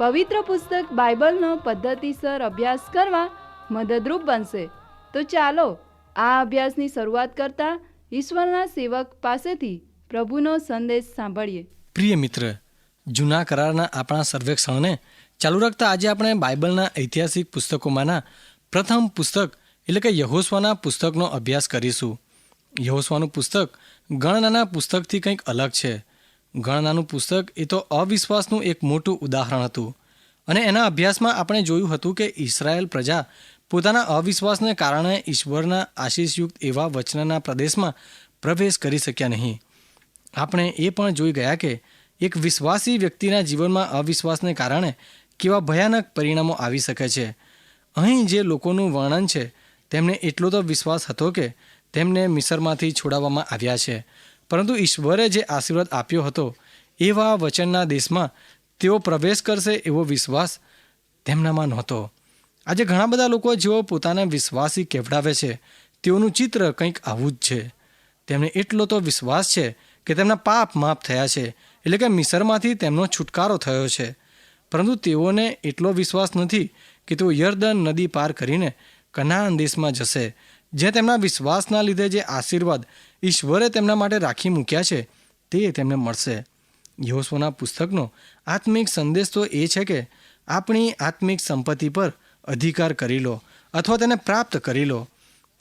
પવિત્ર પુસ્તક બાઇબલનો પદ્ધતિસર અભ્યાસ કરવા મદદરૂપ બનશે. તો ચાલો, આ અભ્યાસની શરૂઆત કરતા ઈશ્વરના સેવક પાસેથી પ્રભુનો સંદેશ સાંભળીએ. પ્રિય મિત્ર, જૂના કરારના આપણા સર્વેક્ષણને ચાલુ રાખતા આજે આપણે બાઇબલના ઐતિહાસિક પુસ્તકોમાંના પ્રથમ પુસ્તક એટલે કે યહોસ્વાના પુસ્તકનો અભ્યાસ કરીશું. યહોસ્વાનું પુસ્તક ગણનાના પુસ્તકથી કંઈક અલગ છે. ગણનાનું પુસ્તક એ તો અવિશ્વાસનું એક મોટું ઉદાહરણ હતું. અને એના અભ્યાસમાં આપણે જોયું હતું કે ઇસરાયેલ પ્રજા પોતાના અવિશ્વાસને કારણે ઈશ્વરના આશીષયુક્ત એવા વચનના પ્રદેશમાં પ્રવેશ કરી શક્યા નહીં. આપણે એ પણ જોઈ ગયા કે એક વિશ્વાસી વ્યક્તિના જીવનમાં અવિશ્વાસને કારણે કેવા ભયાનક પરિણામો આવી શકે છે. અહીં જે લોકોનું વર્ણન છે, તેમને એટલો તો વિશ્વાસ હતો કે તેમને મિસરમાંથી છોડાવવામાં આવ્યા છે. પરંતુ ઈશ્વરે જે આશીર્વાદ આપ્યો હતો, એવા વચનના દેશમાં તેઓ પ્રવેશ કરશે એવો વિશ્વાસ તેમનામાં નહોતો. આજે ઘણા બધા લોકો જેઓ પોતાને વિશ્વાસી કહેવડાવે છે, તેઓનું ચિત્ર કંઈક આવું જ છે. તેમને એટલો તો વિશ્વાસ છે કે તેમના પાપ માફ થયા છે, એટલે કે મિસરમાંથી તેમનો છુટકારો થયો છે. પરંતુ તેઓને એટલો વિશ્વાસ નથી કે તેઓ યર્દન નદી પાર કરીને કનાન દેશમાં જશે જે તેમના વિશ્વાસના લીધે જે આશીર્વાદ ઈશ્વરે તેમના માટે રાખી મૂક્યા છે, તે તેમને મળશે. યહોસ્વના પુસ્તકનો આત્મિક સંદેશ તો એ છે કે આપણી આત્મિક સંપત્તિ પર અધિકાર કરી લો અથવા તેને પ્રાપ્ત કરી લો.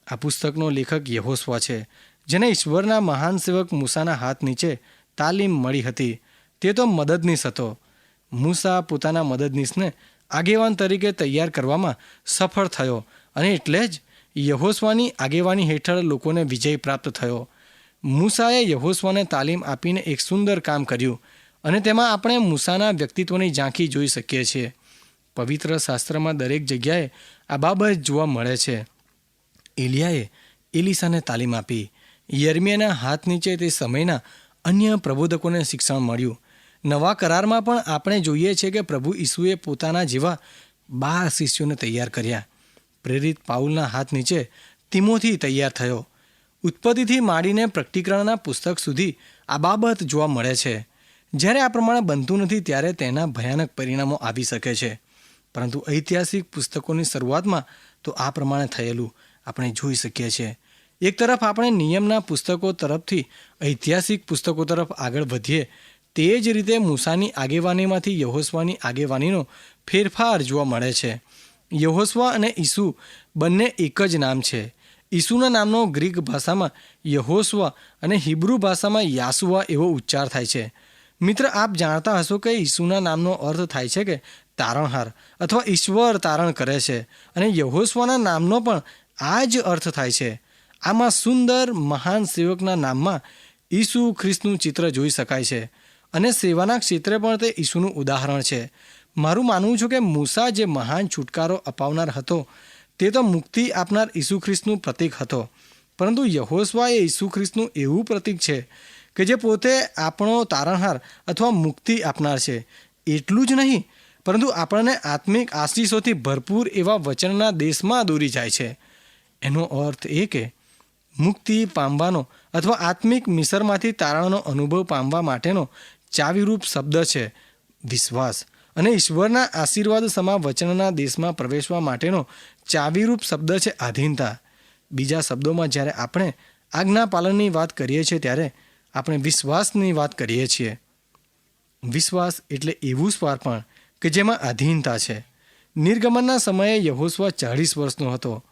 આ પુસ્તકનો લેખક યહોસ્વા છે, જેને ઈશ્વરના મહાન સેવક મૂસાના હાથ નીચે તાલીમ મળી હતી. તે તો મદદનીશ હતો. મૂસા પોતાના મદદનીશને આગેવાન તરીકે તૈયાર કરવામાં સફળ થયો અને એટલે જ યહોસ્વાની આગેવાની હેઠળ લોકોને વિજય પ્રાપ્ત થયો. મૂસાએ યહોસ્વાને તાલીમ આપીને એક સુંદર કામ કર્યું અને તેમાં આપણે મૂસાના વ્યક્તિત્વની ઝાંખી જોઈ શકીએ છીએ. પવિત્ર શાસ્ત્રમાં દરેક જગ્યાએ આ બાબત જોવા મળે છે. એલિયાએ એલિસાને તાલીમ આપી. યર્મિયાના હાથ નીચે તે સમયના અન્ય પ્રબોધકોને શિક્ષણ મળ્યું. નવા કરારમાં પણ આપણે જોઈએ છીએ કે પ્રભુ ઈસુએ પોતાના જેવા બાર શિષ્યોને તૈયાર કર્યા. પ્રેરિત પાઉલના હાથ નીચે તિમોથી તૈયાર થયો. ઉત્પત્તિથી માંડીને પ્રકટીકરણના પુસ્તક સુધી આ બાબત જોવા મળે છે. જ્યારે આ પ્રમાણે બનતું નથી ત્યારે તેના ભયાનક પરિણામો આવી શકે છે. પરંતુ ઐતિહાસિક પુસ્તકોની શરૂઆતમાં તો આ પ્રમાણે થયેલું આપણે જોઈ શકીએ છીએ. એક તરફ આપણે નિયમના પુસ્તકો તરફથી ઐતિહાસિક પુસ્તકો તરફ આગળ વધીએ, તે જ રીતે મૂસાની આગેવાનીમાંથી યહોસવાની આગેવાનીનો ફેરફાર જોવા મળે છે. યહોસ્વા અને ઈસુ બંને એક જ નામ છે. ઈસુના નામનો ગ્રીક ભાષામાં યહોસ્વા અને હિબ્રુ ભાષામાં યાસુવા એવો ઉચ્ચાર થાય છે. મિત્ર, આપ જાણતા હશો કે ઈસુના નામનો અર્થ થાય છે કે તારણહાર અથવા ઈશ્વર તારણ કરે છે અને યહોસ્વાના નામનો પણ આ જ અર્થ થાય છે. આમાં સુંદર, મહાન સેવકના નામમાં ઈસુ ખ્રિસ્તનું ચિત્ર જોઈ શકાય છે અને સેવાના ક્ષેત્રે પણ તે ઈસુનું ઉદાહરણ છે. મારું માનવું છું કે મૂસા જે મહાન છુટકારો અપાવનાર હતો, તે તો મુક્તિ આપનાર ઈસુ ખ્રિસ્તનું પ્રતીક હતો. પરંતુ યહોસ્વા એ ઈસુ ખ્રિસ્તનું એવું પ્રતીક છે કે જે પોતે આપણો તારણહાર અથવા મુક્તિ આપનાર છે. એટલું જ નહીં, પરંતુ આપણને આત્મિક આશીષોથી ભરપૂર એવા વચનના દેશમાં દોરી જાય છે. એનો અર્થ એ કે મુક્તિ પામવાનો અથવા આત્મિક મિસરમાંથી તારણનો અનુભવ પામવા માટેનો ચાવીરૂપ શબ્દ છે વિશ્વાસ. અને ઈશ્વરના આશીર્વાદ સમા વચનના દેશમાં પ્રવેશવા માટેનો ચાવીરૂપ શબ્દ છે આધીનતા. બીજા શબ્દોમાં જ્યારે આપણે આજ્ઞા પાલનની વાત કરીએ છીએ ત્યારે આપણે વિશ્વાસની વાત કરીએ છીએ. વિશ્વાસ એટલે એવું સ્વાર્પણ કે જેમાં આધીનતા છે. નિર્ગમનના સમયે યહોસ્વા ચાળીસ વર્ષનો હતો.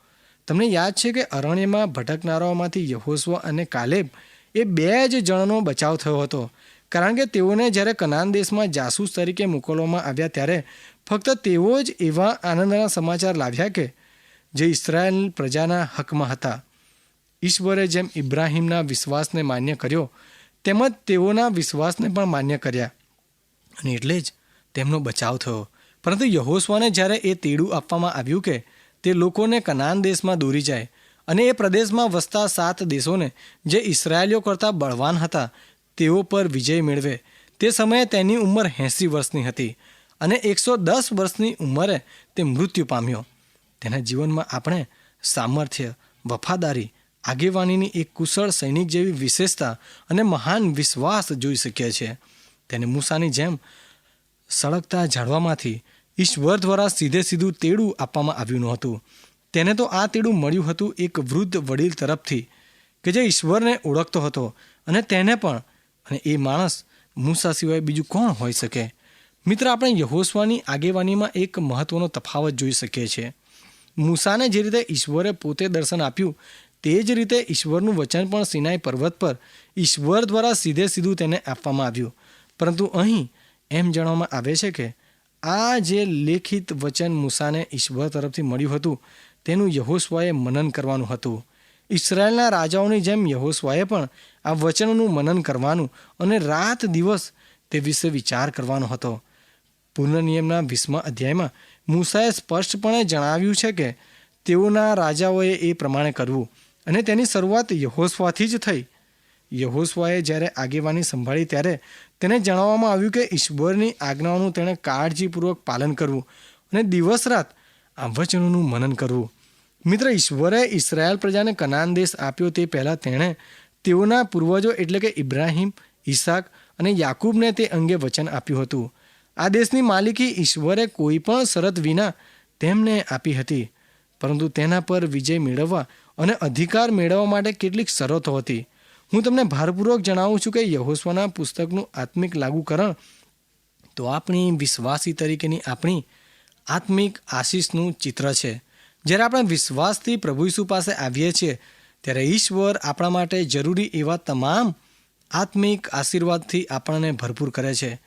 તમને યાદ છે કે અરણ્યમાં ભટકનારાઓમાંથી યહોસ્વા અને કાલેબ એ બે જ જણનો બચાવ થયો હતો. કારણ કે તેઓને જ્યારે કનાન દેશમાં જાસૂસ તરીકે મોકલવામાં આવ્યા ત્યારે ફક્ત તેઓ જ એવા આનંદના સમાચાર લાવ્યા કે જે ઇસરાયેલ પ્રજાના હકમાં હતા. ઈશ્વરે જેમ ઇબ્રાહીમના વિશ્વાસને માન્ય કર્યો તેમજ તેઓના વિશ્વાસને પણ માન્ય કર્યા. અને એટલે જ તેમનો બચાવ થયો. પરંતુ યહોસ્વાને જ્યારે એ તેડું આપવામાં આવ્યું કે તે લોકોને કનાન દેશમાં દોરી જાય અને એ પ્રદેશમાં વસતા સાત દેશોને જે ઇસરાયેલીઓ કરતાં બળવાન હતા તેઓ પર વિજય મેળવે. તે સમયે તેની ઉંમર એંસી વર્ષની હતી અને એકસો દસ વર્ષની ઉંમરે તે મૃત્યુ પામ્યો. તેના જીવનમાં આપણે સામર્થ્ય, વફાદારી, આગેવાનીની એક કુશળ સૈનિક જેવી વિશેષતા અને મહાન વિશ્વાસ જોઈ શકીએ છીએ. તેને મૂસાની જેમ સળગતા ઝાડવામાંથી ઈશ્વર દ્વારા સીધે સીધું તેડું આપવામાં આવ્યું નહોતું તેને તો આ તેડું મળ્યું હતું એક વૃદ્ધ વડીલ તરફથી, કે જે ઈશ્વરને ઓળખતો હતો અને તેને પણ અને એ માણસ મૂસા સિવાય બીજું કોણ હોઈ શકે? મિત્ર, આપણે યહોસવાની આગેવાનીમાં એક મહત્વનો તફાવત જોઈ શકીએ છીએ. મૂસાને જે રીતે ઈશ્વરે પોતે દર્શન આપ્યું, તે જ રીતે ઈશ્વરનું વચન પણ સિનાઈ પર્વત પર ઈશ્વર દ્વારા સીધે સીધું તેને આપવામાં આવ્યું. પરંતુ અહીં એમ જણાવવામાં આવે છે કે આ જે લેખિત વચન મૂસાને ઈશ્વર તરફથી મળ્યું હતું, તેનું યહોસ્વાએ મનન કરવાનું હતું. ઇસરાયેલના રાજાઓની જેમ યહોસ્વાએ પણ આ વચનનું મનન કરવાનું અને રાત દિવસ તે વિશે વિચાર કરવાનો હતો. પુનર્નિયમના વીસમા અધ્યાયમાં મૂસાએ સ્પષ્ટપણે જણાવ્યું છે કે તેઓના રાજાઓએ એ પ્રમાણે કરવું અને તેની શરૂઆત યહોસ્વાથી જ થઈ. યહોસ્વાએ જ્યારે આગેવાની સંભાળી ત્યારે તેને જણાવવામાં આવ્યું કે ઈશ્વરની આજ્ઞાઓનું તેણે કાળજીપૂર્વક પાલન કરવું અને દિવસ રાત આ વચનોનું મનન કરવું. મિત્ર, ઈશ્વરે ઇસરાયેલ પ્રજાને કનાન દેશ આપ્યો તે પહેલાં તેણે તેઓના પૂર્વજો એટલે કે ઇબ્રાહિમ, ઈસાક અને યાકૂબને તે અંગે વચન આપ્યું હતું. આ દેશની માલિકી ઈશ્વરે કોઈ પણ શરત વિના તેમને આપી હતી. પરંતુ તેના પર વિજય મેળવવા અને અધિકાર મેળવવા માટે કેટલીક શરતો હતી. હું તમને ભારપૂર્વક જણાવું છું કે યહોસ્વાના પુસ્તકનું આત્મિક લાગુકરણ તો આપણી વિશ્વાસી તરીકેની આપણી આત્મિક આશીષનું ચિત્ર છે. જ્યારે આપણે વિશ્વાસથી પ્રભુ ઈસુ પાસે આવીએ છીએ ત્યારે ઈશ્વર આપણા માટે જરૂરી એવા તમામ આત્મિક આશીર્વાદથી આપણને ભરપૂર કરે છે.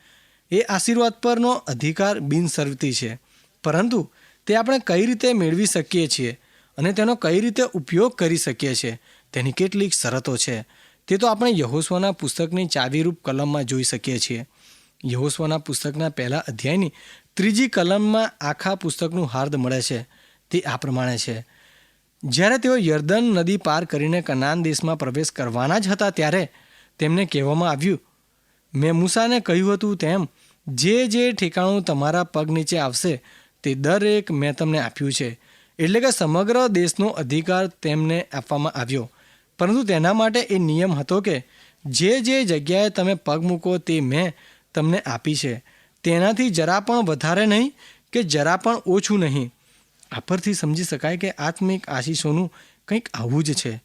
એ આશીર્વાદ પરનો અધિકાર બિનશરતી છે. પરંતુ તે આપણે કઈ રીતે મેળવી શકીએ છીએ અને તેનો કઈ રીતે ઉપયોગ કરી શકીએ છીએ તેની કેટલીક શરતો છે. તે તો આપણે યહોસ્વાના પુસ્તકની ચાવીરૂપ કલમમાં જોઈ શકીએ છીએ. યહોસ્વાના પુસ્તકના પહેલા અધ્યાયની ત્રીજી કલમમાં આખા પુસ્તકનું હાર્દ મળે છે. તે આ પ્રમાણે છે. જ્યારે તેઓ યર્દન નદી પાર કરીને કનાન દેશમાં પ્રવેશ કરવાના જ હતા ત્યારે તેમને કહેવામાં આવ્યું, મેં મૂસાને કહ્યું હતું તેમ, જે જે ઠેકાણું તમારા પગ નીચે આવશે, તે દરેક મેં તમને આપ્યું છે. એટલે કે સમગ્ર દેશનો અધિકાર તેમને આપવામાં આવ્યો. પરંતુ તેના માટે એ નિયમ હતો કે, જે જે જગ્યાએ તમે પગ મૂકો તે મેં તમને આપી છે. તેનાથી જરા પણ વધારે નહીં કે જરા પણ ઓછું નહીં. આ પરથી સમજી શકાય કે આત્મિક આશીષોનું કંઈક આવું જ છે.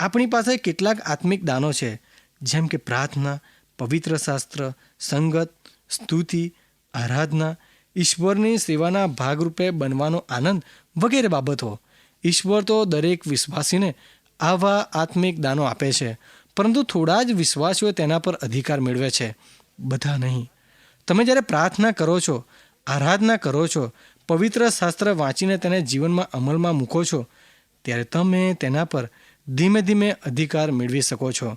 આપણી પાસે કેટલાક આત્મિક દાનો છે, જેમ કે પ્રાર્થના, પવિત્ર શાસ્ત્ર, સંગત, સ્તુતિ, આરાધના, ઈશ્વરની સેવાના ભાગરૂપે બનવાનો આનંદ વગેરે બાબતો. ઈશ્વર તો દરેક વિશ્વાસીને આવા આત્મિક દાનો આપે છે, પરંતુ થોડા જ વિશ્વાસીઓ તેના પર અધિકાર મેળવે છે. બધા નહીં. તમે જ્યારે પ્રાર્થના કરો છો, આરાધના કરો છો પવિત્ર શાસ્ત્ર વાંચીને તેને જીવનમાં અમલમાં મૂકો છો, ત્યારે તમે તેના પર ધીમે ધીમે અધિકાર મેળવી શકો છો.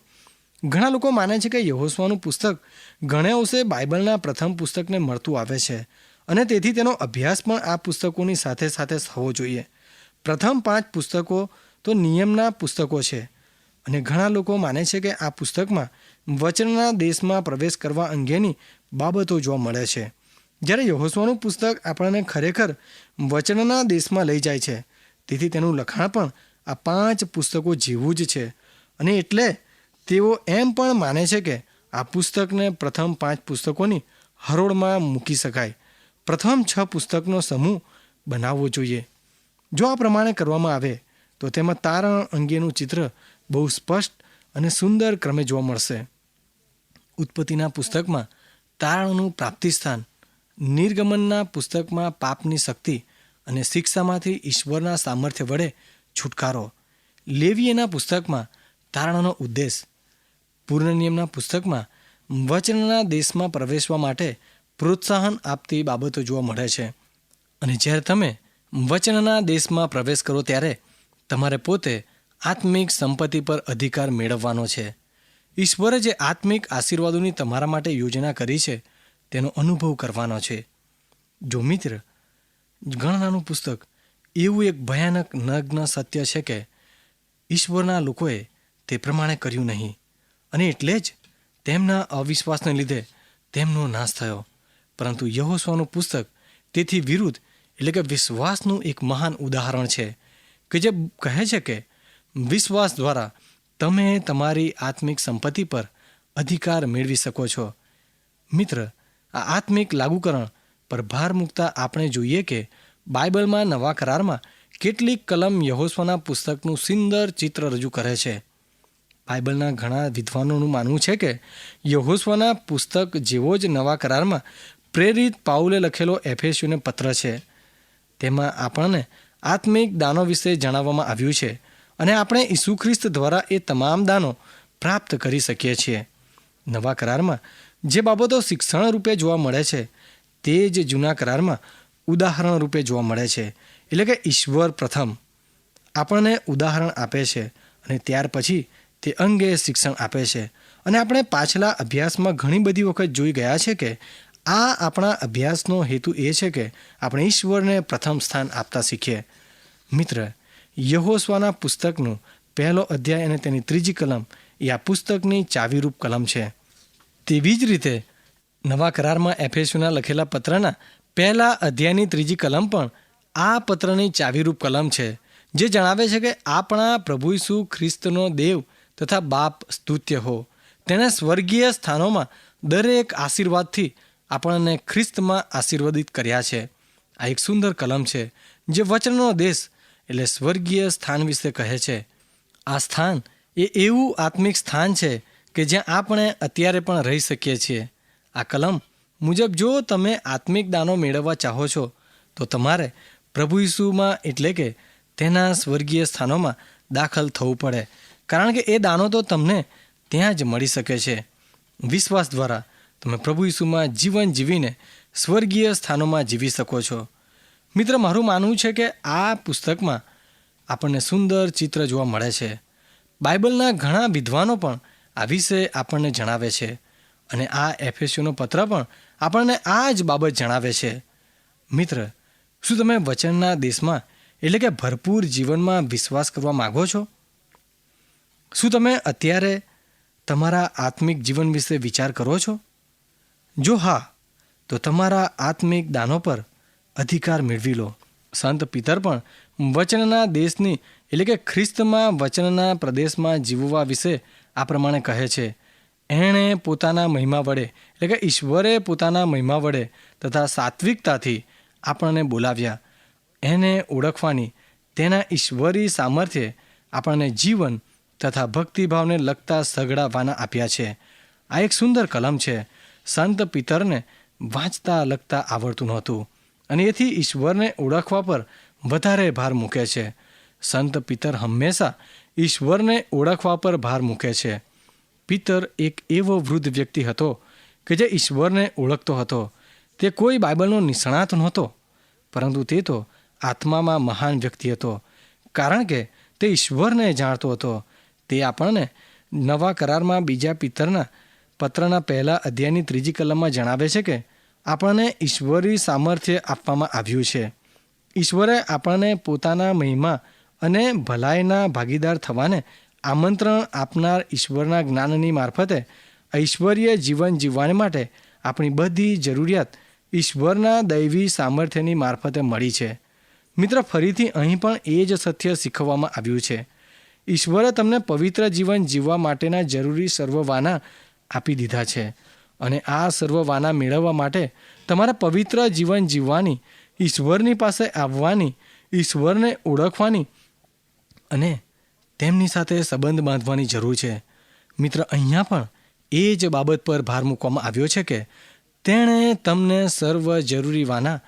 ઘણા લોકો માને છે કે યહોસ્વાનું પુસ્તક ઘણે અંશે બાઇબલના પ્રથમ પુસ્તકને મળતું આવે છે અને તેથી તેનો અભ્યાસ પણ આ પુસ્તકોની સાથે સાથે થવો જોઈએ. પ્રથમ પાંચ પુસ્તકો તો નિયમના પુસ્તકો છે અને ઘણા લોકો માને છે કે આ પુસ્તકમાં વચનના દેશમાં પ્રવેશ કરવા અંગેની બાબતો જોવા મળે છે. જ્યારે યહોસ્વાનું પુસ્તક આપણને ખરેખર વચનના દેશમાં લઈ જાય છે, તેથી તેનું લખાણ પણ આ પાંચ પુસ્તકો જેવું જ છે. અને એટલે તેઓ એમ પણ માને છે કે આ પુસ્તકને પ્રથમ પાંચ પુસ્તકોની હરોળમાં મૂકી શકાય. પ્રથમ છ પુસ્તકનો સમૂહ બનાવવો જોઈએ. જો આ પ્રમાણે કરવામાં આવે, તો તેમાં તારણ અંગેનું ચિત્ર બહુ સ્પષ્ટ અને સુંદર ક્રમે જોવા મળશે. ઉત્પત્તિના પુસ્તકમાં તારણનું પ્રાપ્તિસ્થાન નિર્ગમનના પુસ્તકમાં પાપની શક્તિ અને શિક્ષામાંથી ઈશ્વરના સામર્થ્ય વડે છુટકારો. લેવીએના પુસ્તકમાં તારણનો ઉદ્દેશ. પૂર્ણનિયમના પુસ્તકમાં વચનના દેશમાં પ્રવેશવા માટે પ્રોત્સાહન આપતી બાબતો જોવા મળે છે. અને જ્યારે તમે વચનના દેશમાં પ્રવેશ કરો ત્યારે તમારે પોતે આત્મિક સંપત્તિ પર અધિકાર મેળવવાનો છે. ઈશ્વરે જે આત્મિક આશીર્વાદોની તમારા માટે યોજના કરી છે તેનો અનુભવ કરવાનો છે. જો મિત્ર ગણનાનું પુસ્તક, એવું એક ભયાનક નગ્ન સત્ય છે કે, ઈશ્વરના લોકોએ તે પ્રમાણે કર્યું નહીં. અને એટલે જ તેમના અવિશ્વાસને લીધે તેમનો નાશ થયો. પરંતુ યહોસ્વાનું પુસ્તક તેથી વિરુદ્ધ એટલે કે વિશ્વાસનું એક મહાન ઉદાહરણ છે કે જે કહે છે કે, વિશ્વાસ દ્વારા તમે તમારી આત્મિક સંપત્તિ પર અધિકાર મેળવી શકો છો. મિત્ર આ આત્મિક લાગુકરણ પર ભાર મૂકતા આપણે જોઈએ કે બાઇબલમાં નવા કરારમાં કેટલીક કલમ યહોસ્વાના પુસ્તકનું સુંદર ચિત્ર રજૂ કરે છે. બાઇબલના ઘણા વિદ્વાનોનું માનવું છે કે યહોસ્વાના પુસ્તક જેવો જ નવા કરારમાં પ્રેરિત પાઉલે લખેલો એફએસયુને પત્ર છે. તેમાં આપણને આત્મિક દાનો વિશે જણાવવામાં આવ્યું છે અને આપણે ઈસુ ખ્રિસ્ત દ્વારા એ તમામ દાનો પ્રાપ્ત કરી શકીએ છીએ. નવા કરારમાં જે બાબતો શિક્ષણ રૂપે જોવા મળે છે, તે જ જૂના કરારમાં ઉદાહરણ રૂપે જોવા મળે છે. એટલે કે ઈશ્વર પ્રથમ આપણને ઉદાહરણ આપે છે અને ત્યાર પછી તે અંગે શિક્ષણ આપે છે. અને આપણે પાછલા અભ્યાસમાં ઘણી બધી વખત જોઈ ગયા છે કે આ આપણા અભ્યાસનો હેતુ એ છે કે આપણે ઈશ્વરને પ્રથમ સ્થાન આપતા શીખીએ. મિત્ર, યહોસ્વાના પુસ્તકનું પહેલો અધ્યાય અને તેની ત્રીજી કલમ એ આ પુસ્તકની ચાવીરૂપ કલમ છે. તેવી જ રીતે નવા કરારમાં એફએસયુના લખેલા પત્રના પહેલા અધ્યાયની ત્રીજી કલમ પણ આ પત્રની ચાવીરૂપ કલમ છે, જે જણાવે છે કે આપણા પ્રભુ ઈસુ ખ્રિસ્તનો દેવ તથા બાપ સ્તુત્ય હો. તેણે સ્વર્ગીય સ્થાનોમાં દરેક આશીર્વાદથી આપણને ખ્રિસ્તમાં આશીર્વાદિત કર્યા છે. આ એક સુંદર કલમ છે, જે વચનનો દેશ એટલે સ્વર્ગીય સ્થાન વિશે કહે છે. આ સ્થાન એ એવું આત્મિક સ્થાન છે કે જ્યાં આપણે અત્યારે પણ રહી શકીએ છીએ. આ કલમ મુજબ જો તમે આત્મિક દાનો મેળવવા ચાહો છો, તો તમારે પ્રભુ ઈસુમાં એટલે કે તેના સ્વર્ગીય સ્થાનોમાં દાખલ થવું પડે. કારણ કે એ દાનો તો તમને ત્યાં જ મળી શકે છે. વિશ્વાસ દ્વારા તમે પ્રભુ ઈસુમાં જીવન જીવીને સ્વર્ગીય સ્થાનોમાં જીવી શકો છો. મિત્ર, મારું માનવું છે કે આ પુસ્તકમાં આપણને સુંદર ચિત્ર જોવા મળે છે. બાઇબલના ઘણા વિદ્વાનો પણ આ વિશે આપણને જણાવે છે. અને આ એફએસયુનો પત્ર પણ આપણને આ જ બાબત જણાવે છે. મિત્ર, શું તમે વચનના દેશમાં એટલે કે ભરપૂર જીવનમાં વિશ્વાસ કરવા માગો છો? શું તમે અત્યારે તમારા આત્મિક જીવન વિશે વિચાર કરો છો? જો હા, તો તમારા આત્મિક દાનો પર અધિકાર મેળવી લો. સંત પિતર પણ વચનના દેશની એટલે કે ખ્રિસ્તમાં વચનના પ્રદેશમાં જીવવા વિશે આ પ્રમાણે કહે છે, એણે પોતાના મહિમા વડે, એટલે કે ઈશ્વરે પોતાના મહિમા વડે તથા સાત્વિકતાથી આપણને બોલાવ્યા. એને ઓળખવાની તેના ઈશ્વરી સામર્થ્યે આપણને જીવન તથા ભક્તિભાવને લગતા સઘળા વાના આપ્યા છે. આ એક સુંદર કલમ છે. સંત પિતરને વાંચતા લખતા આવડતું નહોતું અને એથી ઈશ્વરને ઓળખવા પર વધારે ભાર મૂકે છે. સંત પિતર હંમેશા ઈશ્વરને ઓળખવા પર ભાર મૂકે છે. પિતર એક એવો વૃદ્ધ વ્યક્તિ હતો કે જે ઈશ્વરને ઓળખતો હતો. તે કોઈ બાઇબલનો નિષ્ણાત નહોતો, પરંતુ તે તો આત્મામાં મહાન વ્યક્તિ હતો. કારણ કે તે ઈશ્વરને જાણતો હતો. તે આપણને નવા કરારમાં બીજા પિતરના પત્રના પહેલા અધ્યાયની ત્રીજી કલમમાં જણાવે છે કે આપણને ઈશ્વરી સામર્થ્ય આપવામાં આવ્યું છે. ઈશ્વરે આપણને પોતાના મહિમા અને ભલાઈના ભાગીદાર થવાને આમંત્રણ આપનાર ઈશ્વરના જ્ઞાનની મારફતે ઐશ્વર્ય જીવન જીવવા માટે આપણી બધી જરૂરિયાત ઈશ્વરના દૈવી સામર્થ્યની મારફતે મળી છે. મિત્ર, ફરીથી અહીં પણ એ જ સત્ય શીખવવામાં આવ્યું છે. ઈશ્વરે તમને પવિત્ર જીવન જીવવા માટેના જરૂરી સર્વવાના આપી દીધા છે અને આ સર્વવાના મેળવવા માટે તમારે પવિત્ર જીવન જીવવાની, ઈશ્વરની પાસે આવવાની, ઈશ્વરને ઓળખવાની અને તેમની સાથે સંબંધ બાંધવાની જરૂર છે. મિત્ર, અહીંયા પણ એ જ બાબત પર ભાર મૂકવામાં આવ્યો છે કે તેણે તમને સર્વ જરૂરી વાના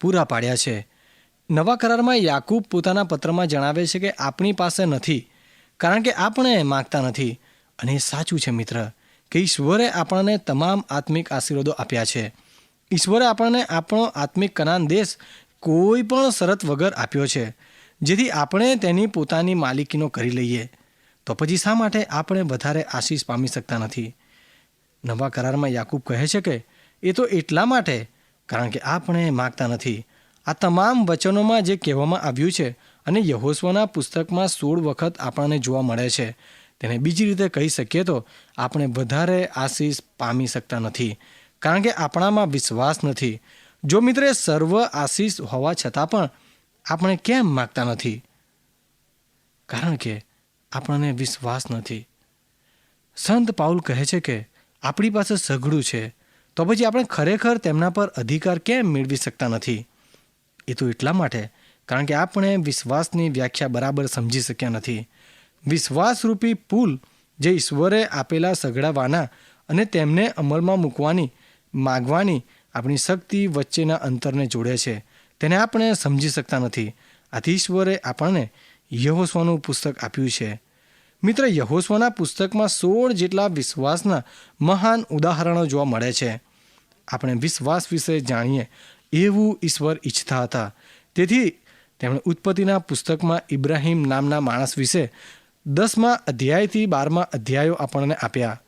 પૂરા પાડ્યા છે. નવા કરારમાં યાકૂબ પોતાના પત્રમાં જણાવે છે કે આપણી પાસે નથી, કારણ કે આપણે માગતા નથી. અને એ સાચું છે મિત્ર, કે ઈશ્વરે આપણને તમામ આત્મિક આશીર્વાદો આપ્યા છે. ઈશ્વરે આપણને આપણો આત્મિક કનાન દેશ કોઈ પણ શરત વગર આપ્યો છે. જેથી આપણે તેની પોતાની માલિકીનો કરી લઈએ, તો પછી શા માટે આપણે વધારે આશીષ પામી શકતા નથી? નવા કરારમાં યાકૂબ કહે છે કે, એ તો એટલા માટે, કારણ કે આપણે માગતા નથી. આ તમામ વચનોમાં જે કહેવામાં આવ્યું છે અને યહોસ્વના પુસ્તકમાં સોળ વખત આપણને જોવા મળે છે, તેને બીજી રીતે કહી શકીએ તો, આપણે વધારે આશીષ પામી શકતા નથી, કારણ કે આપણામાં વિશ્વાસ નથી. જો મિત્રે સર્વ આશીષ હોવા છતાં પણ આપણે કેમ માગતા નથી? કારણ કે આપણને વિશ્વાસ નથી. સંત પાઉલ કહે છે કે આપણી પાસે સઘળું છે, તો પછી આપણે ખરેખર તેમના પર અધિકાર કેમ મેળવી શકતા નથી? એ તો એટલા માટે, કારણ કે આપણે વિશ્વાસની વ્યાખ્યા બરાબર સમજી શક્યા નથી. વિશ્વાસરૂપી પુલ જે ઈશ્વરે આપેલા સઘળાવાના અને તેમને અમલમાં મૂકવાની, માગવાની આપણી શક્તિ વચ્ચેના અંતરને જોડે છે. તેને આપણે સમજી શકતા નથી. આથી ઈશ્વરે આપણને યહોસ્વાનું પુસ્તક આપ્યું છે. મિત્ર, યહોસ્વના પુસ્તકમાં સોળ જેટલા વિશ્વાસના મહાન ઉદાહરણો જોવા મળે છે. આપણે વિશ્વાસ વિશે જાણીએ એવું ઈશ્વર ઈચ્છતા હતા. તેથી તેમણે ઉત્પત્તિના પુસ્તકમાં ઇબ્રાહિમ નામના માણસ વિશે દસમા અધ્યાયથી બારમા અધ્યાયો આપણને આપ્યા.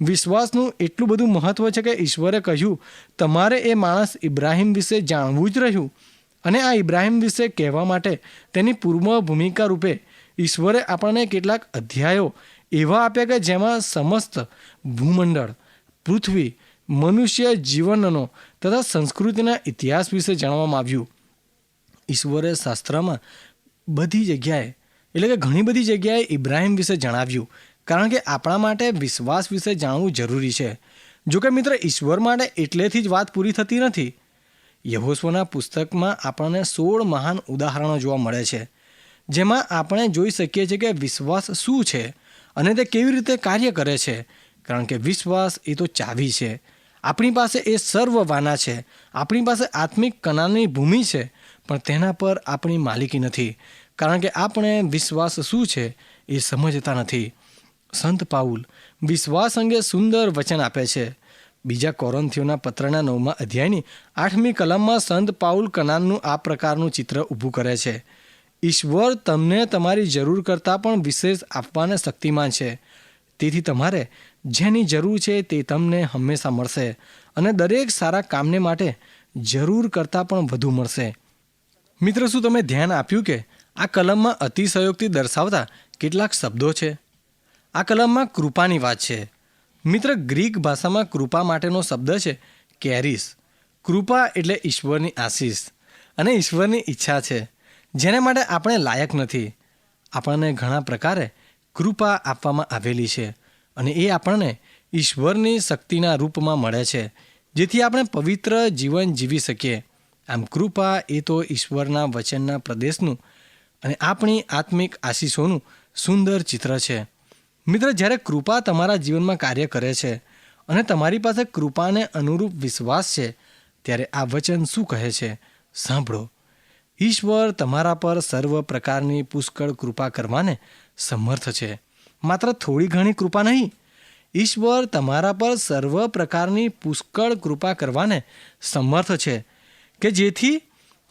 વિશ્વાસનું એટલું બધું મહત્વ છે કે ઈશ્વરે કહ્યું, તમારે એ માણસ ઇબ્રાહિમ વિશે જાણવું જ રહ્યું. અને આ ઇબ્રાહિમ વિશે કહેવા માટે તેની પૂર્વ ભૂમિકા રૂપે ઈશ્વરે આપણને કેટલાક અધ્યાયો એવા આપ્યા કે જેમાં સમસ્ત ભૂમંડળ, પૃથ્વી, મનુષ્ય જીવનનો તથા સંસ્કૃતિના ઇતિહાસ વિશે જાણવામાં આવ્યું. ઈશ્વરે શાસ્ત્રમાં બધી જગ્યાએ, એટલે કે ઘણી બધી જગ્યાએ ઇબ્રાહિમ વિશે જણાવ્યું, કારણ કે આપણા માટે વિશ્વાસ વિશે જાણવું જરૂરી છે. જોકે મિત્ર, ઈશ્વર માટે એટલેથી જ વાત પૂરી થતી નથી. યહોસ્વના પુસ્તકમાં આપણને સોળ મહાન ઉદાહરણો જોવા મળે છે, જેમાં આપણે જોઈ શકીએ છીએ કે વિશ્વાસ શું છે અને તે કેવી રીતે કાર્ય કરે છે, કારણ કે વિશ્વાસ એ તો ચાવી છે. આપણી પાસે એ સર્વ વાના છે, આપણી પાસે આત્મિક કનાની ભૂમિ છે, પણ તેના પર આપણી માલિકી નથી, કારણ કે આપણે વિશ્વાસ શું છે એ સમજતા નથી. સંત પાઉલ વિશ્વાસ અંગે સુંદર વચન આપે છે બીજા કોરંથીઓના પત્રના નવમા અધ્યાયની આઠમી કલમમાં સંત પાઉલ કનાનનું આ પ્રકારનું ચિત્ર ઊભું કરે છે. ઈશ્વર, તમને તમારી જરૂર કરતાં પણ વિશેષ આપવાને શક્તિમાન છે. તેથી તમારે જેની જરૂર છે તે તમને હંમેશા મળશે અને દરેક સારા કામને માટે જરૂર કરતાં પણ વધુ મળશે. મિત્ર, શું તમે ધ્યાન આપ્યું કે આ કલમમાં અતિશયોક્તિ દર્શાવતા કેટલાક શબ્દો છે? આ કલમમાં કૃપાની વાત છે. મિત્ર ગ્રીક ભાષામાં કૃપા માટેનો શબ્દ છે કેરિસ. કૃપા એટલે ઈશ્વરની આશીષ અને ઈશ્વરની ઈચ્છા છે, જેને માટે આપણે લાયક નથી. આપણને ઘણા પ્રકારે કૃપા આપવામાં આવેલી છે અને એ આપણને ઈશ્વરની શક્તિના રૂપમાં મળે છે, જેથી આપણે પવિત્ર જીવન જીવી શકીએ. આમ કૃપા એ તો ઈશ્વરના વચનના પ્રદેશનું અને આપણી આત્મિક આશીષોનું સુંદર ચિત્ર છે. મિત્ર, જ્યારે કૃપા તમારા જીવનમાં કાર્ય કરે છે અને તમારી પાસે કૃપાને અનુરૂપ વિશ્વાસ છે, ત્યારે આ વચન શું કહે છે? સાંભળો. ઈશ્વર તમારા પર સર્વ પ્રકારની પુષ્કળ કૃપા કરવાને સમર્થ છે. માત્ર થોડી ઘણી કૃપા નહીં, ઈશ્વર તમારા પર સર્વ પ્રકારની પુષ્કળ કૃપા કરવાને સમર્થ છે કે જેથી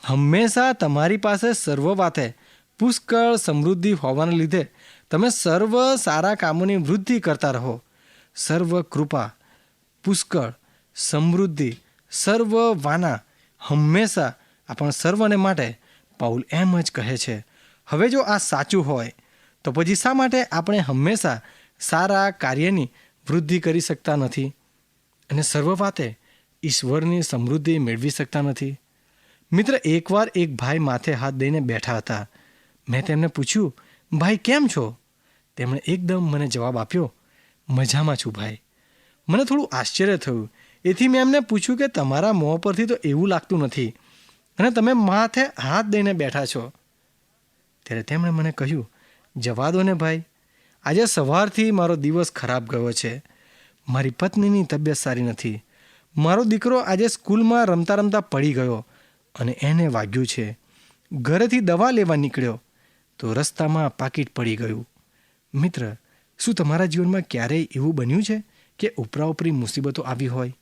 હંમેશા તમારી પાસે સર્વ વાતે પુષ્કળ સમૃદ્ધિ હોવાને લીધે તમે સર્વ સારા કામોની વૃદ્ધિ કરતા રહો. સર્વ કૃપા, પુષ્કળ, સમૃદ્ધિ, સર્વ વાના હંમેશા આપણ સર્વને માટે પાઉલ એમ જ કહે છે. હવે જો આ સાચું હોય, તો પછી શા માટે આપણે હંમેશા સારા કાર્યની વૃદ્ધિ કરી શકતા નથી? અને સર્વ વાતે ઈશ્વરની સમૃદ્ધિ મેળવી શકતા નથી? મિત્ર, એકવાર એક ભાઈ માથે હાથ દઈને બેઠા હતા. મેં તેમને પૂછ્યું, ભાઈ, કેમ છો? તેમણે એકદમ મને જવાબ આપ્યો, મજામાં છું ભાઈ. મને થોડું આશ્ચર્ય થયું. એથી મેં એમને પૂછ્યું કે તમારા મોં પરથી તો એવું લાગતું નથી અને તમે માથે હાથ દઈને બેઠા છો. ત્યારે તેમણે મને કહ્યું, જવા દો ને ભાઈ. આજે સવારથી મારો દિવસ ખરાબ ગયો છે. મારી પત્નીની તબિયત સારી નથી. મારો દીકરો આજે સ્કૂલમાં રમતા રમતા પડી ગયો અને એને વાગ્યું છે. ઘરેથી દવા લેવા નીકળ્યો તો રસ્તામાં પાકીટ પડી ગયું. મિત્ર, શું તમારા જીવનમાં ક્યારેય એવું બન્યું છે કે ઉપરા ઉપરી મુસીબતો આવી હોય?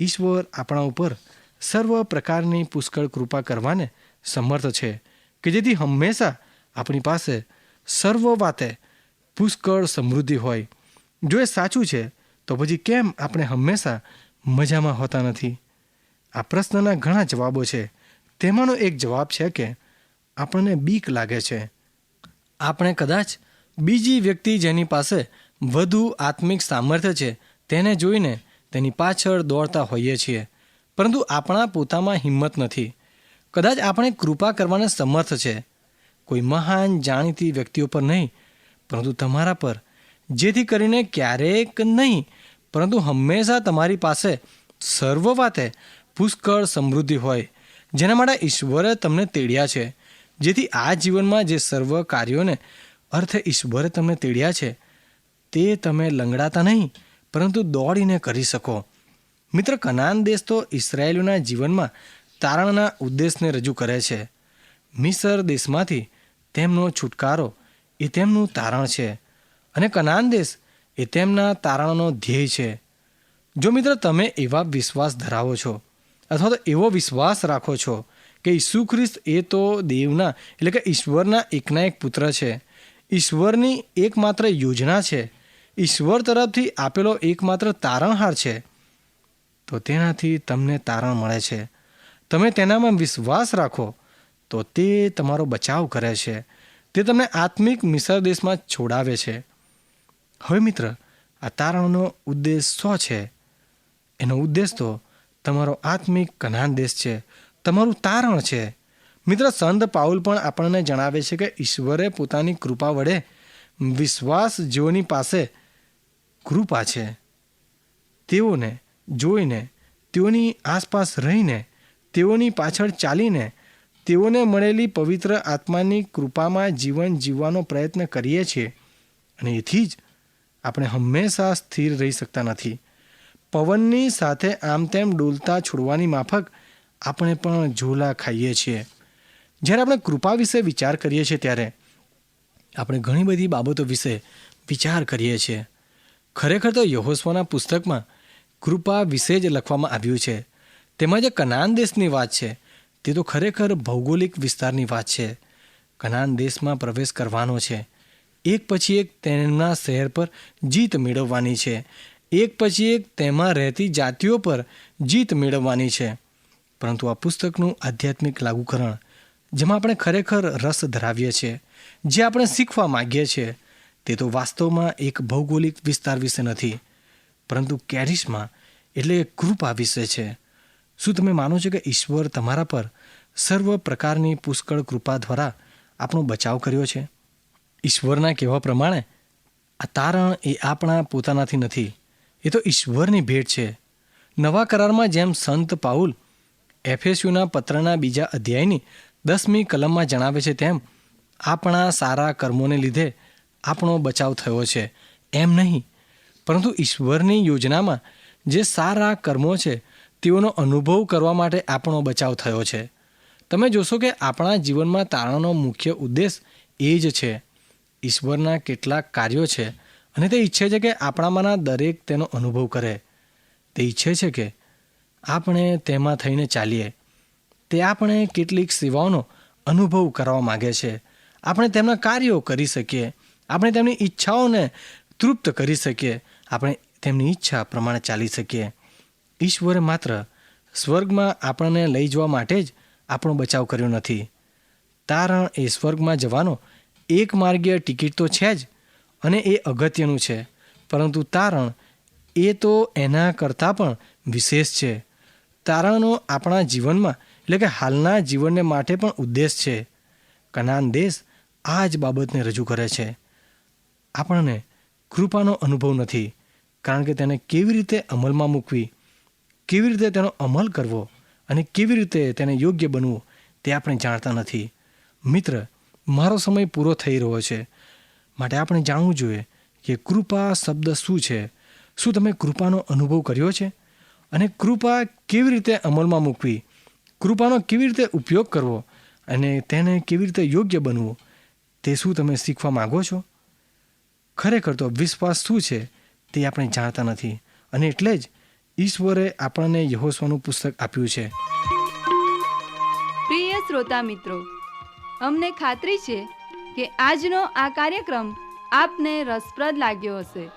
ઈશ્વર આપણા ઉપર સર્વ પ્રકારની પુષ્કળ કૃપા કરવાને સમર્થ છે કે જેથી હંમેશા આપણી પાસે સર્વ વાતે પુષ્કળ સમૃદ્ધિ હોય. જો એ સાચું છે, તો પછી કેમ આપણે હંમેશા મજામાં હોતા નથી? આ પ્રશ્નના ઘણા જવાબો છે. તેમાંનો એક જવાબ છે કે આપણને બીક લાગે છે. આપણે કદાચ બીજી વ્યક્તિ જેની પાસે વધુ આત્મિક સામર્થ્ય છે, તેને જોઈને તેની પાછળ દોડતા હોઈએ છીએ. પરંતુ આપણા પોતામાં હિંમત નથી. કદાચ આપણે કૃપા કરવાને સમર્થ છે. કોઈ મહાન જાણીતી વ્યક્તિઓ પર નહીં, પરંતુ તમારા પર. જેથી કરીને ક્યારેક નહીં, પરંતુ હંમેશા તમારી પાસે સર્વ વાતે પુષ્કળ સમૃદ્ધિ હોય, જેના માટે ઈશ્વરે તમને તેડ્યા છે. જેથી આ જીવનમાં જે સર્વ કાર્યોને અર્થે ઈશ્વરે તમને તેડ્યા છે, તે તમે લંગડાતા નહીં, પરંતુ દોડીને કરી શકો. મિત્ર, કનાન દેશ તો ઇસરાયેલીના જીવનમાં તારણના ઉદ્દેશને રજૂ કરે છે. મિસર દેશમાંથી તેમનો છુટકારો એ તેમનું તારણ છે અને કનાન દેશ એ તેમના તારણનો ધ્યેય છે. જો મિત્ર, તમે એવા વિશ્વાસ ધરાવો છો અથવા તો એવો વિશ્વાસ રાખો છો કે ઈસુ ખ્રિસ્ત એ તો દેવના એટલે કે ઈશ્વરના એકના એક પુત્ર છે ઈશ્વરની એકમાત્ર યોજના છે. ઈશ્વર તરફથી આપેલો એકમાત્ર તારણહાર છે. તો તેનાથી તમને તારણ મળે છે. તમે તેનામાં વિશ્વાસ રાખો, તો તે તમારો બચાવ કરે છે. તે તમને આત્મિક મિસર દેશમાં છોડાવે છે. હવે મિત્ર, આ તારણનો ઉદ્દેશ શું છે? એનો ઉદ્દેશ તો તમારો આત્મિક કનાન દેશ છે. તમારું તારણ છે. મિત્ર, સંત પાઉલ પણ આપણને જણાવે છે કે ઈશ્વરે પોતાની કૃપા વડે વિશ્વાસ જેઓની પાસે કૃપા છે, તેઓને જોઈને, તેઓની આસપાસ રહીને, તેઓની પાછળ ચાલીને, તેઓને મળેલી પવિત્ર આત્માની કૃપામાં જીવન જીવવાનો પ્રયત્ન કરીએ છીએ. અને એથી જ આપણે હંમેશા સ્થિર રહી શકતા નથી. પવનની સાથે આમ તેમ ડોલતા છોડવાની માફક આપણે પણ ઝોલા ખાઈએ છીએ. જ્યારે આપણે કૃપા વિશે વિચાર કરીએ છીએ ત્યારે આપણે ઘણી બધી બાબતો વિશે વિચાર કરીએ છીએ. ખરેખર તો યહોસ્વાના પુસ્તકમાં કૃપા વિશે જ લખવામાં આવ્યું છે. તેમાં જે કનાન દેશની વાત છે, તે તો ખરેખર ભૌગોલિક વિસ્તારની વાત છે. કનાન દેશમાં પ્રવેશ કરવાનો છે. એક પછી એક તેમના શહેર પર જીત મેળવવાની છે. એક પછી એક તેમાં રહેતી જાતિઓ પર જીત મેળવવાની છે. પરંતુ આ પુસ્તકનું આધ્યાત્મિક લાગુકરણ જેમાં આપણે ખરેખર રસ ધરાવીએ છીએ, જે આપણે શીખવા માગીએ છીએ, તે તો વાસ્તવમાં એક ભૌગોલિક વિસ્તાર વિશે નથી, પરંતુ કેરિશમાં એટલે કૃપા વિશે છે. શું તમે માનો છો કે ઈશ્વર તમારા પર સર્વ પ્રકારની પુષ્કળ કૃપા દ્વારા આપણો બચાવ કર્યો છે? ઈશ્વરના કહેવા પ્રમાણે, આ તારણ એ આપણા પોતાનાથી નથી, એ તો ઈશ્વરની ભેટ છે. નવા કરારમાં જેમ સંત પાઉલ એફએસયુના પત્રના બીજા અધ્યાયની દસમી કલમમાં જણાવે છે તેમ, આપણા સારા કર્મોને લીધે આપણો બચાવ થયો છે. એમ નહીં, પરંતુ ઈશ્વરની યોજનામાં જે સારા કર્મો છે, તેઓનો અનુભવ કરવા માટે આપણો બચાવ થયો છે. તમે જોશો કે આપણા જીવનમાં તારણનો મુખ્ય ઉદ્દેશ એ જ છે. ઈશ્વરના કેટલાક કાર્યો છે અને તે ઈચ્છે છે કે આપણામાંના દરેક તેનો અનુભવ કરે. તે ઈચ્છે છે કે આપણે તેમાં થઈને ચાલીએ. તે આપણે કેટલીક સેવાઓનો અનુભવ કરવા માગે છે. આપણે તેમના કાર્યો કરી શકીએ. આપણે તેમની ઈચ્છાઓને તૃપ્ત કરી શકીએ. આપણે તેમની ઈચ્છા પ્રમાણે ચાલી શકીએ. ઈશ્વરે માત્ર સ્વર્ગમાં આપણને લઈ જવા માટે જ આપણો બચાવ કર્યો નથી. તારણ એ સ્વર્ગમાં જવાનો એક માર્ગીય ટિકિટ તો છે જ અને એ અગત્યનું છે. પરંતુ તારણ એ તો એના કરતાં પણ વિશેષ છે. તારણનો આપણા જીવનમાં એટલે કે હાલના જીવનને માટે પણ ઉદ્દેશ છે. કનાન દેશ આ જ બાબતને રજૂ કરે છે. આપણને કૃપાનો અનુભવ નથી, કારણ કે તેને કેવી રીતે અમલમાં મૂકવી, કેવી રીતે તેનો અમલ કરવો અને કેવી રીતે તેને યોગ્ય બનવું તે આપણે જાણતા નથી. મિત્ર, મારો સમય પૂરો થઈ રહ્યો છે. માટે આપણે જાણવું જોઈએ કે કૃપા શબ્દ શું છે? શું તમે કૃપાનો અનુભવ કર્યો છે? અને કૃપા કેવી રીતે અમલમાં મૂકવી? કૃપાનો કેવી રીતે ઉપયોગ કરવો અને તેને કેવી રીતે યોગ્ય બનવું, તે શું તમે શીખવા માગો છો? ખરેખર તો વિશ્વાસ શું છે તે આપણે જાણતા નથી અને એટલે જ ઈશ્વરે આપણને યહોસ્વાનું પુસ્તક આપ્યું છે. પ્રિય શ્રોતા મિત્રો, અમને ખાતરી છે કે આજનો આ કાર્યક્રમ આપને રસપ્રદ લાગ્યો હશે.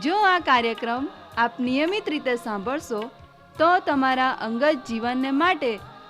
જો આ કાર્યક્રમ આપ નિયમિત રીતે સાંભળશો, તો તમારા અંગત જીવનને માટે